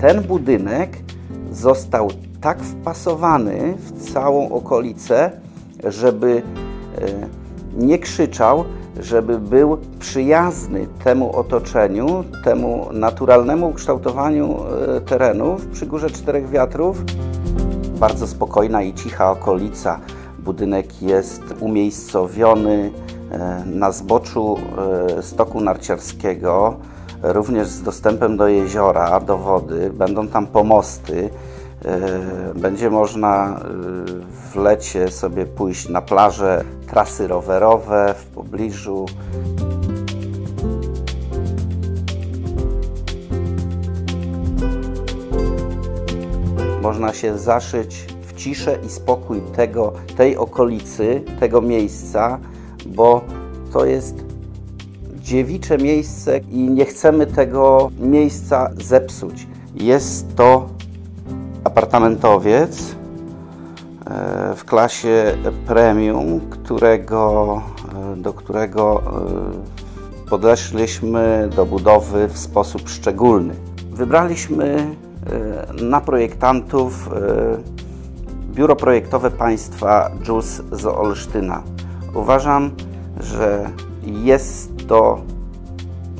ten budynek został tak wpasowany w całą okolicę, żeby nie krzyczał, żeby był przyjazny temu otoczeniu, temu naturalnemu ukształtowaniu terenów przy Górze Czterech Wiatrów. Bardzo spokojna i cicha okolica. Budynek jest umiejscowiony na zboczu stoku narciarskiego, również z dostępem do jeziora, do wody. Będą tam pomosty. Będzie można w lecie sobie pójść na plażę, trasy rowerowe w pobliżu. Można się zaszyć w ciszę i spokój tego, tej okolicy, tego miejsca, bo to jest dziewicze miejsce i nie chcemy tego miejsca zepsuć. Jest to apartamentowiec w klasie premium, którego, do którego podeszliśmy do budowy w sposób szczególny. Wybraliśmy na projektantów biuro projektowe państwa JUS z Olsztyna. Uważam, że jest to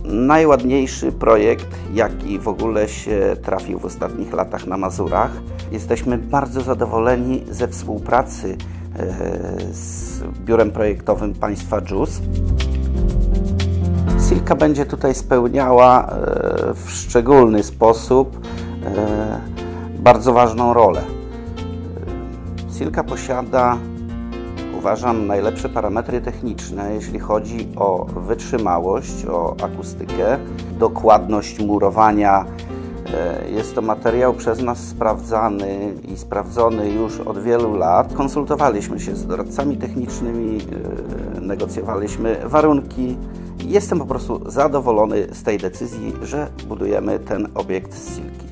najładniejszy projekt, jaki w ogóle się trafił w ostatnich latach na Mazurach. Jesteśmy bardzo zadowoleni ze współpracy z biurem projektowym państwa JUS. Silka będzie tutaj spełniała w szczególny sposób bardzo ważną rolę. Silka posiada uważam, najlepsze parametry techniczne, jeśli chodzi o wytrzymałość, o akustykę, dokładność murowania. Jest to materiał przez nas sprawdzany i sprawdzony już od wielu lat. Konsultowaliśmy się z doradcami technicznymi, negocjowaliśmy warunki. Jestem po prostu zadowolony z tej decyzji, że budujemy ten obiekt z Silki.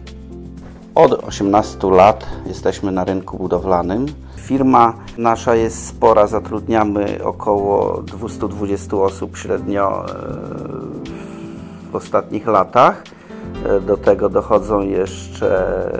Od 18 lat jesteśmy na rynku budowlanym. Firma nasza jest spora, zatrudniamy około 220 osób średnio w ostatnich latach. Do tego dochodzą jeszcze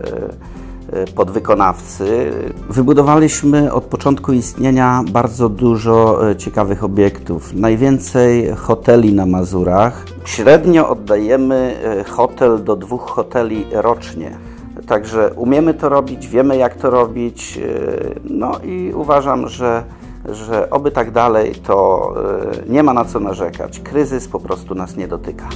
podwykonawcy. Wybudowaliśmy od początku istnienia bardzo dużo ciekawych obiektów. Najwięcej hoteli na Mazurach. Średnio oddajemy hotel do dwóch hoteli rocznie. Także umiemy to robić, wiemy jak to robić, no i uważam, że, że oby tak dalej, to nie ma na co narzekać. Kryzys po prostu nas nie dotyka.